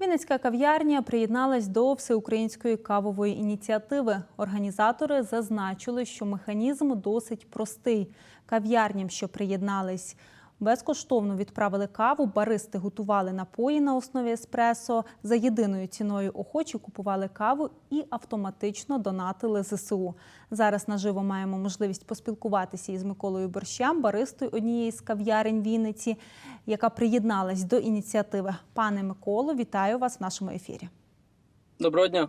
Вінницька кав'ярня приєдналась до всеукраїнської кавової ініціативи. Організатори зазначили, що механізм досить простий. Кав'ярням, що приєднались, безкоштовно відправили каву, баристи готували напої на основі еспресо. За єдиною ціною охочі купували каву і автоматично донатили ЗСУ. Зараз наживо маємо можливість поспілкуватися із Миколою Борщам, баристою однієї з кав'ярень Вінниці, яка приєдналась до ініціативи. Пане Миколо, вітаю вас в нашому ефірі. Доброго дня.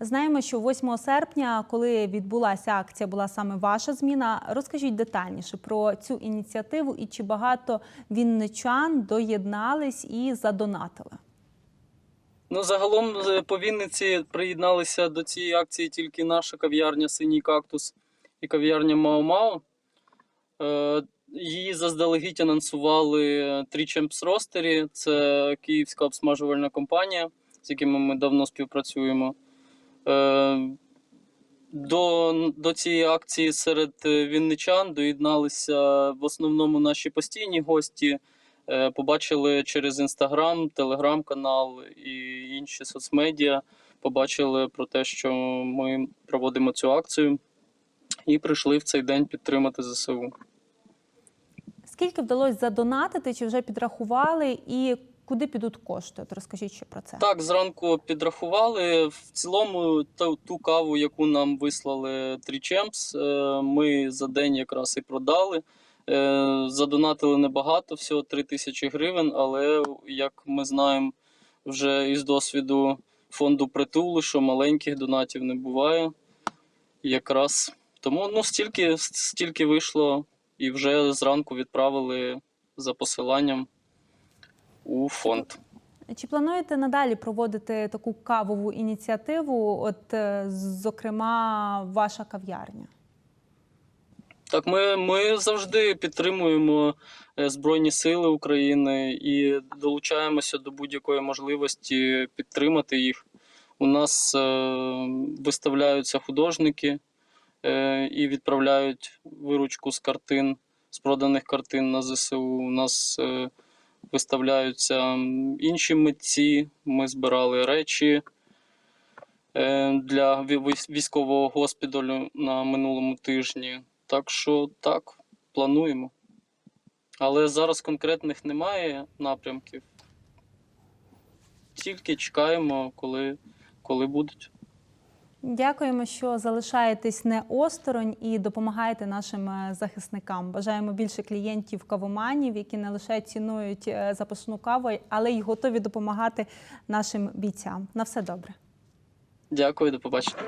Знаємо, що 8 серпня, коли відбулася акція, була саме ваша зміна. Розкажіть детальніше про цю ініціативу і чи багато вінничан доєднались і задонатили. Ну, загалом е, по Вінниці приєдналися до цієї акції тільки наша кав'ярня Синій кактус і кав'ярня Мао-Мао. Е, Її заздалегідь анонсували Trichamps Roastery, це київська обсмажувальна компанія, з якими ми давно співпрацюємо. Е, До, до цієї акції серед е, вінничан доєдналися в основному наші постійні гості. Е, Побачили через інстаграм, телеграм-канал і інші соцмедіа. Побачили про те, що ми проводимо цю акцію, і прийшли в цей день підтримати ЗСУ. Скільки вдалося задонатити, чи вже підрахували, і куди підуть кошти? От розкажіть ще про це. Так, зранку підрахували. В цілому ту, ту каву, яку нам вислали Трічемпс, ми за день якраз і продали. Е, Задонатили небагато, всього 3 тисячі гривень, але як ми знаємо вже із досвіду фонду притулу, що маленьких донатів не буває. Якраз тому ну, стільки, стільки вийшло, і вже зранку відправили за посиланням у фонд. Чи плануєте надалі проводити таку кавову ініціативу? От, е, зокрема, ваша кав'ярня? Так, ми, ми завжди підтримуємо е, Збройні Сили України і долучаємося до будь-якої можливості підтримати їх. У нас е, виставляються художники е, і відправляють виручку з картин, з проданих картин на ЗСУ. У нас е, виставляються інші митці. Ми збирали речі е, для військового госпіталю на минулому тижні. Так що так, плануємо. Але зараз конкретних немає напрямків. Тільки чекаємо, коли, коли будуть. Дякуємо, що залишаєтесь не осторонь і допомагаєте нашим е, захисникам. Бажаємо більше клієнтів кавоманів, які не лише цінують е, запашну каву, але й готові допомагати нашим бійцям. На все добре. Дякую, до побачення.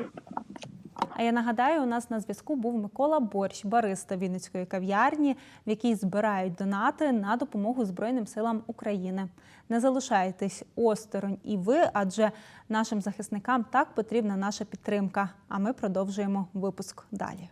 А я нагадаю, у нас на зв'язку був Микола Борщ, бариста Вінницької кав'ярні, в якій збирають донати на допомогу Збройним силам України. Не залишайтесь осторонь і ви, адже нашим захисникам так потрібна наша підтримка. А ми продовжуємо випуск далі.